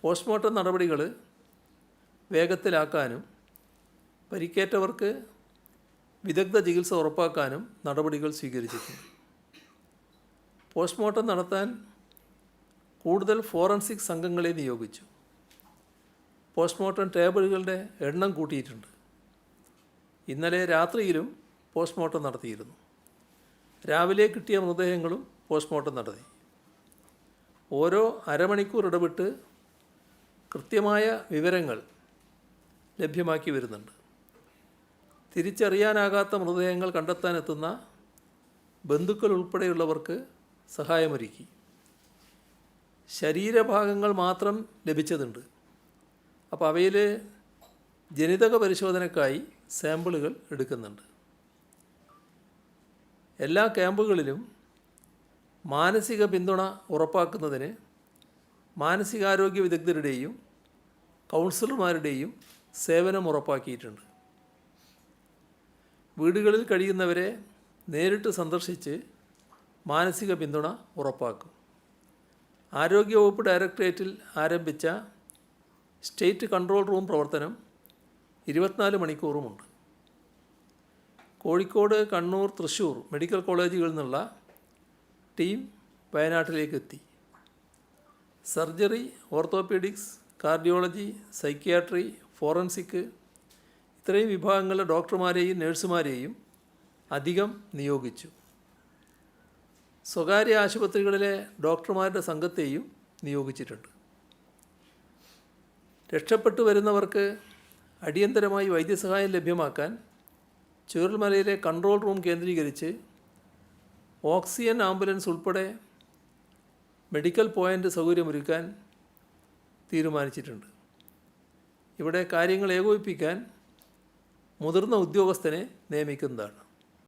Postmortem നടപടികൾ വേഗത്തിലാക്കാനും പരിക്കേറ്റവർക്ക് വിദഗ്ധ ചികിത്സ ഉറപ്പാക്കാനും നടപടികൾ സ്വീകരിച്ചിട്ടുണ്ട്. പോസ്റ്റ്മോർട്ടം നടത്താൻ കൂടുതൽ ഫോറൻസിക് സംഘങ്ങളെ നിയോഗിച്ചു. പോസ്റ്റ്മോർട്ടം ടേബിളുകളുടെ എണ്ണം കൂട്ടിയിട്ടുണ്ട്. ഇന്നലെ രാത്രിയിലും പോസ്റ്റ്മോർട്ടം നടത്തിയിരുന്നു. രാവിലെ കിട്ടിയ മൃതദേഹങ്ങളും പോസ്റ്റ്മോർട്ടം നടത്തി. ഓരോ അരമണിക്കൂർ ഇടവിട്ട് കൃത്യമായ വിവരങ്ങൾ ലഭ്യമാക്കി വരുന്നുണ്ട്. തിരിച്ചറിയാനാകാത്ത മൃതദേഹങ്ങൾ കണ്ടെത്താനെത്തുന്ന ബന്ധുക്കൾ ഉൾപ്പെടെയുള്ളവർക്ക് സഹായമൊരുക്കി. ശരീരഭാഗങ്ങൾ മാത്രം ലഭിച്ചതുണ്ട്. അപ്പോൾ അവയിൽ ജനിതക പരിശോധനയ്ക്കായി സാമ്പിളുകൾ എടുക്കുന്നുണ്ട്. എല്ലാ ക്യാമ്പുകളിലും മാനസിക പിന്തുണ ഉറപ്പാക്കുന്നതിന് മാനസികാരോഗ്യ വിദഗ്ധരുടെയും കൗൺസിലർമാരുടെയും സേവനം ഉറപ്പാക്കിയിട്ടുണ്ട്. വീടുകളിൽ കഴിയുന്നവരെ നേരിട്ട് സന്ദർശിച്ച് മാനസിക പിന്തുണ ഉറപ്പാക്കും. ആരോഗ്യവകുപ്പ് ഡയറക്ടറേറ്റിൽ ആരംഭിച്ച സ്റ്റേറ്റ് കൺട്രോൾ റൂം പ്രവർത്തനം ഇരുപത്തിനാല് മണിക്കൂറുമുണ്ട്. കോഴിക്കോട് കണ്ണൂർ തൃശ്ശൂർ മെഡിക്കൽ കോളേജുകളിൽ നിന്നുള്ള ടീം വയനാട്ടിലേക്ക് എത്തി. Surgery orthopaedics cardiology psychiatry forensic. ഇത്രയും വിഭാഗങ്ങളിലെ ഡോക്ടർമാരെയും നഴ്സുമാരെയും അധികം നിയോഗിച്ചു. സ്വകാര്യ ആശുപത്രികളിലെ ഡോക്ടർമാരുടെ സംഘത്തെയും നിയോഗിച്ചിട്ടുണ്ട്. രക്ഷപ്പെട്ടു വരുന്നവർക്ക് അടിയന്തരമായി വൈദ്യസഹായം ലഭ്യമാക്കാൻ ചുരുൾമലയിലെ കൺട്രോൾ റൂം കേന്ദ്രീകരിച്ച് ഓക്സിജൻ ആംബുലൻസ് ഉൾപ്പെടെ മെഡിക്കൽ പോയിന്റ് സൗകര്യമൊരുക്കാൻ തീരുമാനിച്ചിട്ടുണ്ട്. ഇവിടെ കാര്യങ്ങൾ ഏകോപിപ്പിക്കാൻ മുതിർന്ന ഉദ്യോഗസ്ഥനെ നിയമിക്കുന്നതാണ്.